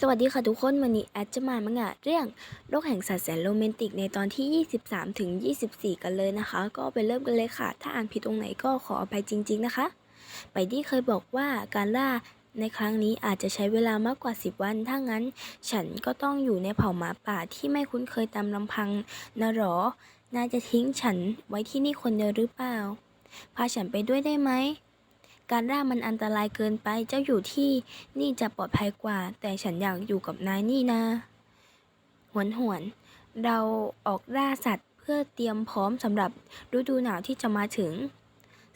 สวัสดีค่ะทุกคนวันนี้แอดจะมามังงะเรื่องโลกแห่งสัตว์แสนโรแมนติกในตอนที่ 23 ถึง 24 กันเลยนะคะ ก็ไปเริ่มกันเลยค่ะ ถ้าอ่านผิดตรงไหนก็ขออภัยจริง ๆนะคะ ไปดี้เคยบอกว่าการล่าในครั้งนี้อาจจะใช้เวลามากกว่า 10 วัน ถ้างั้น ฉันก็ต้องอยู่ในเผ่าหมาป่าที่ไม่คุ้นเคยตามลำพังนะหรอนายจะทิ้งฉันไว้ที่นี่คนเดียวหรือเปล่า พาฉันไปด้วยได้ไหม การล่ามันอันตรายเกินไป เจ้าอยู่ที่นี่จะปลอดภัยกว่า แต่ฉันอยากอยู่กับนายนี่นะ หวนหวน เราออกล่าสัตว์เพื่อเตรียมพร้อมสำหรับฤดูหนาวที่จะมาถึง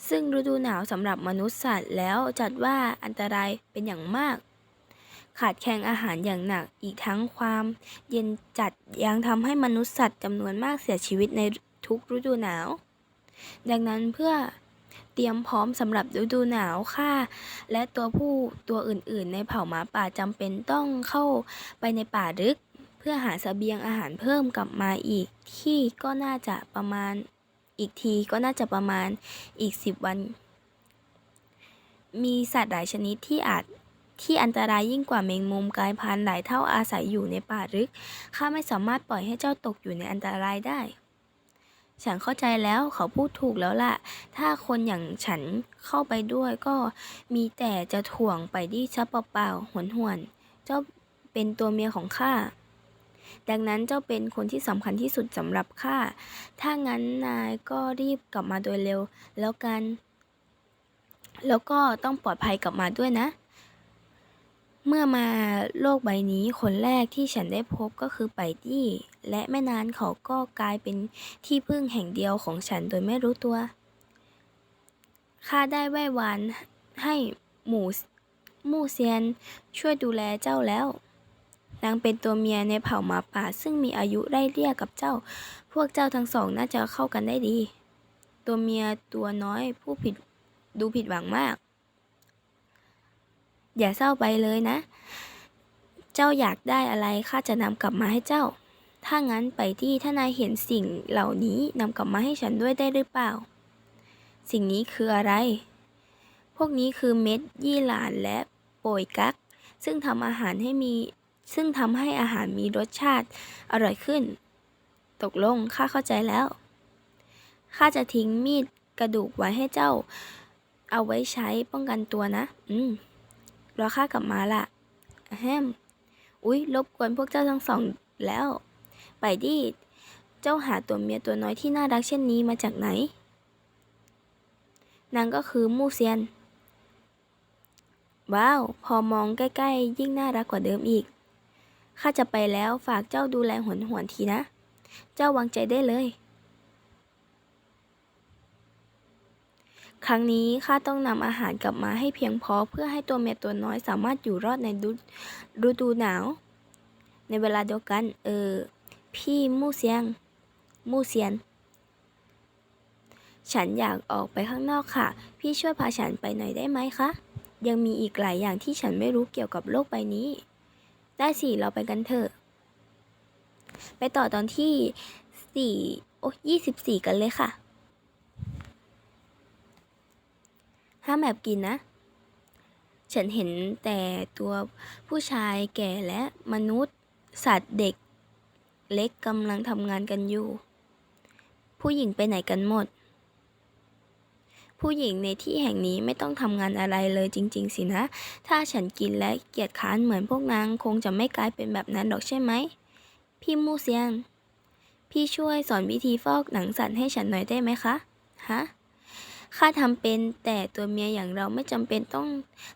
ซึ่งฤดูหนาวสำหรับมนุษย์สัตว์แล้วจัดว่าอันตรายเป็นอย่างมาก ขาดแคลนอาหารอย่างหนักอีกทั้งความ เย็นจัดยังทำให้มนุษย์สัตว์จำนวนมากเสียชีวิตในทุกฤดูหนาว ดังนั้นเพื่อ เตรียมพร้อมสำหรับฤดูหนาวข้าและตัวผู้ตัวอื่นๆ ในเผ่าหมาป่าจำเป็นต้องเข้าไปในป่าลึก เพื่อหาเสบียงอาหารเพิ่มกลับมาอีก ที่ก็น่าจะประมาณอีกทีก็น่าจะประมาณอีกสิบวัน มีสัตว์หลายชนิดที่อาจที่อันตรายยิ่งกว่าแมงมุมกลายพันธุ์หลายเท่าอาศัยอยู่ในป่าลึก ข้าไม่สามารถปล่อยให้เจ้าตกอยู่ในอันตรายได้ ฉันเข้าใจแล้วเขาพูดถูกแล้วล่ะ ถ้าคนอย่างฉันเข้าไปด้วยก็มีแต่จะถ่วงไปที่ชับเปล่าๆหวนหวนเจ้าเป็นตัวเมียของข้า ดังนั้นเจ้าเป็นคนที่สำคัญที่สุดสำหรับข้า ถ้างั้นนายก็รีบกลับมาโดยเร็ว แล้วกัน แล้วก็ต้องปลอดภัยกลับมาด้วยนะ เมื่อมาโลกใบนี้คนแรกที่ฉันได้พบก็คือไปดี้ และไม่นานเขาก็กลายเป็นที่พึ่งแห่งเดียวของฉันโดยไม่รู้ตัว ข้าได้ไหว้วานให้หมูหมู่เซียนช่วยดูแลเจ้าแล้ว นางเป็นตัวเมียในเผ่าหมาป่าซึ่งมีอายุไล่เลี่ยกับเจ้า พวกเจ้าทั้งสองน่าจะเข้ากันได้ดี ตัวเมียตัวน้อยผู้ผิดดูผิดหวังมาก อย่าเศร้าไปเลยนะ เจ้าอยากได้อะไรข้าจะนำกลับมาให้เจ้า ถ้างั้นไปที่ถ้านายเห็นสิ่งเหล่านี้นำกลับมาให้ฉันด้วยได้หรือเปล่า สิ่งนี้คืออะไร พวกนี้คือเม็ดยี่หร่านและโปยกั๊กซึ่งทำอาหารให้มี ซึ่งทำให้อาหารมีรสชาติอร่อยขึ้น ตกลงข้าเข้าใจแล้ว ข้าจะทิ้งมีดกระดูกไว้ให้เจ้า เอาไว้ใช้ป้องกันตัวนะ อืม รอข้ากลับมาละอะแฮม อุ๊ย รบกวนพวกเจ้าทั้งสองแล้ว ไปดิเจ้าหาตัวเมียตัวน้อยที่น่ารักเช่นนี้มาจากไหน นางก็คือมู่เซียน ว้าว พอมองใกล้ๆ ยิ่งน่ารักกว่าเดิมอีก ข้าจะไปแล้วฝากเจ้าดูแลหวนหวนทีนะ เจ้าวางใจได้เลย ครั้งนี้ข้าต้องนำอาหารกลับมาให้เพียงพอเพื่อให้ตัวเมียตัวน้อยสามารถอยู่รอดในฤฤดูหนาวในเวลาเดียวกัน เออ พี่มู่เซียง มู่เซียน ฉันอยากออกไปข้างนอกค่ะ พี่ช่วยพาฉันไปหน่อยได้ไหมคะ ยังมีอีกหลายอย่างที่ฉันไม่รู้เกี่ยวกับโลกใบนี้ ได้สิ เราไปกันเถอะ ไปต่อตอนที่สี่โอ้ยี่สิบสี่กันเลยค่ะ ห้ามแอบกินนะฉันเห็นแต่ตัวผู้ชายแก่และมนุษย์ สัตว์เด็ก เล็กกำลังทำงานกันอยู่ ผู้หญิงไปไหนกันหมด ผู้หญิงในที่แห่งนี้ไม่ต้องทำงานอะไรเลยจริง ๆ สินะ ถ้าฉันกินและเกียจค้านเหมือนพวกนางคงจะไม่กลายเป็นแบบนั้นหรอกใช่ไหม พี่มูเซียงพี่ช่วยสอนวิธีฟอกหนังสัตว์ให้ฉันหน่อยได้ไหมคะ ฮะข้าทำเป็นแต่ตัวเมียอย่างเราไม่จำเป็นต้อง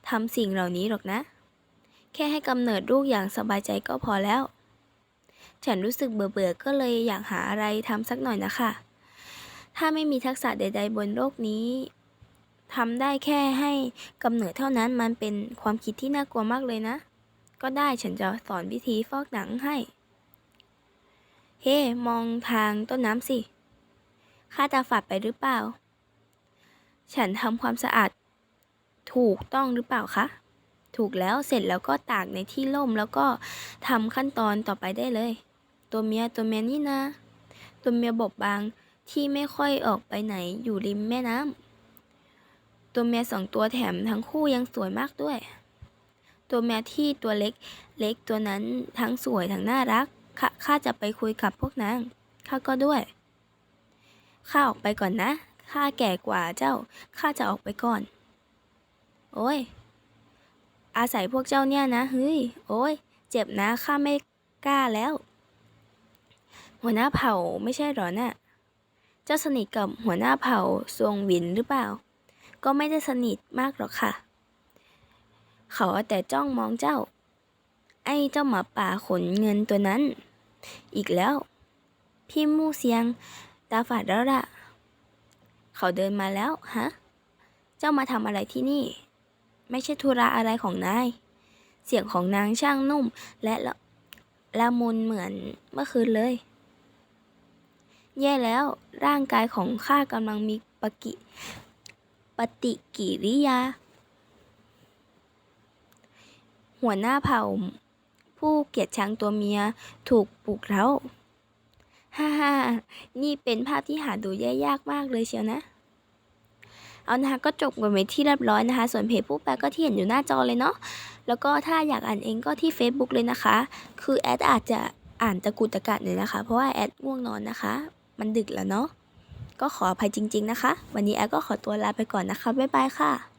ทำสิ่งเหล่านี้หรอกนะ แค่ให้กำเนิดลูกอย่างสบายใจก็พอแล้ว ฉันรู้สึกเบื่อๆก็เลยอยากหาอะไรทำสักหน่อยนะคะ ถ้าไม่มีทักษะใด ๆ บนโลกนี้ทำได้แค่ให้กำเนิดเท่านั้นมันเป็นความคิดที่น่ากลัวมากเลยนะ ก็ได้ฉันจะสอนวิธีฟอกหนังให้ เฮ้มองทางต้นน้ำสิข้าตาฝาดไปหรือเปล่า ฉันทำความสะอาด ถูกต้องหรือเปล่าคะ ถูกแล้วเสร็จแล้วก็ตากในที่ร่มแล้วก็ทำขั้นตอนต่อไปได้เลย ตัวเมียตัวเมียนี่นะ ตัวเมียบอบบางที่ไม่ค่อยออกไปไหนอยู่ริมแม่น้ำตัวเมียสองตัวแถมทั้งคู่ยังสวยมากด้วย ตัวแมวที่ตัวเล็กเล็กตัวนั้นทั้งสวยทั้งน่ารักข้าข้าจะไปคุยกับพวกนางข้าก็ด้วยข้าออกไปก่อนนะข้าแก่กว่าเจ้าข้าจะออกไปก่อน โอ้ย อาศัยพวกเจ้าเนี่ยนะเฮ้ยโอ้ย เจ็บนะข้าไม่กล้าแล้ว หัวหน้าเผ่าไม่ใช่หรอน่ะเจ้าสนิทกับหัวหน้าเผ่าทรงหวินหรือเปล่า ก็ไม่ได้สนิทมากหรอกค่ะ เขาเอาแต่จ้องมองเจ้า ไอ้เจ้าหมาป่าขนเงินตัวนั้น อีกแล้ว พี่มู่เซียง ตาฝาดแล้วล่ะ เขาเดินมาแล้วฮะ เจ้ามาทำอะไรที่นี่ ไม่ใช่ธุระอะไรของนาย เสียงของนางช่างนุ่มและละละมุนเหมือนเมื่อคืนเลย แย่แล้วร่างกายของข้ากำลังมีปกิปฏิกิริยา หัวหน้าเผ่า ผู้เกียดชังตัวเมียถูกปลุกเร้าฮ่าฮ่านี่เป็นภาพที่หาดูได้ยากมากเลยเชียวนะ เอานะคะก็จบกันไปที่เรียบร้อยนะคะ ส่วนเพจผู้แปลก็ที่เห็นอยู่หน้าจอเลยเนาะ แล้วก็ถ้าอยากอ่านเองก็ที่ Facebook เลยนะคะ คือแอดอาจจะอ่านตะกุตะกัดหน่อยนะคะ เพราะว่าแอดง่วงนอนนะคะ มันดึกแล้วเนาะก็ขออภัยจริง ๆ นะคะ วันนี้แอลก็ขอตัวลาไปก่อนนะคะบ๊ายบายค่ะ